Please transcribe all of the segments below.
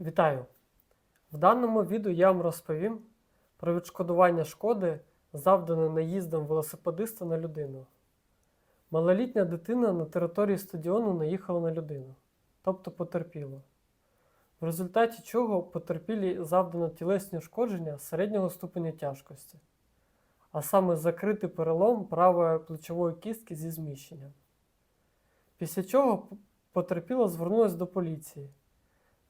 Вітаю! В даному відео я вам розповім про відшкодування шкоди, завданої наїздом велосипедиста на людину. Малолітня дитина на території стадіону наїхала на людину, тобто потерпіла. В результаті чого потерпілій завдано тілесні ушкодження середнього ступеня тяжкості, а саме закритий перелом правої плечової кістки зі зміщенням. Після чого потерпіла звернулася до поліції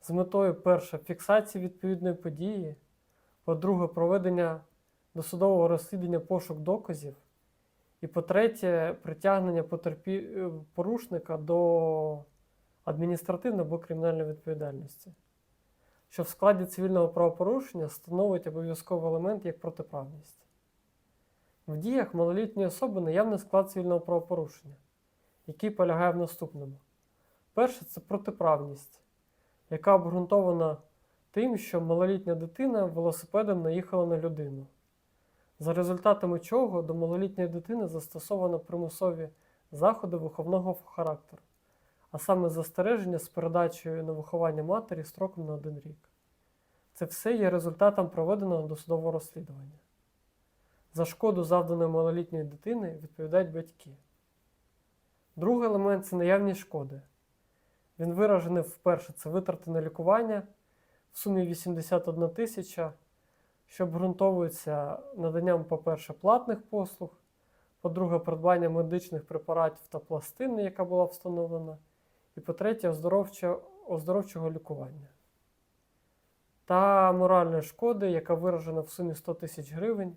з метою перше фіксації відповідної події, по-друге, проведення досудового розслідування пошук доказів, і по-третє, притягнення потерпі... е, порушника до адміністративної або кримінальної відповідальності, що в складі цивільного правопорушення становить обов'язковий елемент як протиправність. В діях малолітньої особи наявний склад цивільного правопорушення, який полягає в наступному. Перше це протиправність яка обґрунтована тим, що малолітня дитина велосипедом наїхала на людину, за результатами чого до малолітньої дитини застосовано примусові заходи виховного характеру, а саме застереження з передачею на виховання матері строком на один рік. Це все є результатом проведеного досудового розслідування. За шкоду завданої малолітньої дитини відповідають батьки. Другий елемент це наявність шкоди. Він виражений вперше це витрати на лікування в сумі 81 тисяча, що обґрунтовується наданням, по-перше, платних послуг, по-друге, придбання медичних препаратів та пластини, яка була встановлена, і по-третє, оздоровчого лікування. Та моральної шкоди, яка виражена в сумі 100 тисяч гривень.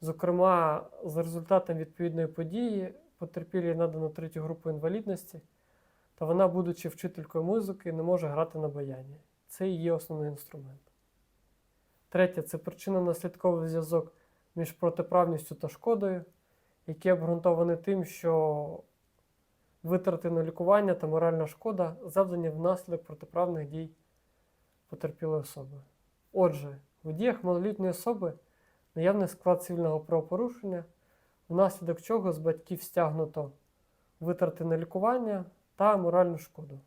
Зокрема, за результатом відповідної події потерпілій надано третю групу інвалідності та вона, будучи вчителькою музики, не може грати на баяні. Це її основний інструмент. Третє це причинно-наслідковий зв'язок між протиправністю та шкодою, який обґрунтований тим, що витрати на лікування та моральна шкода завдані внаслідок протиправних дій потерпілої особи. Отже, в діях малолітньої особи наявний склад цивільного правопорушення, внаслідок чого з батьків стягнуто витрати на лікування та моральну шкоду.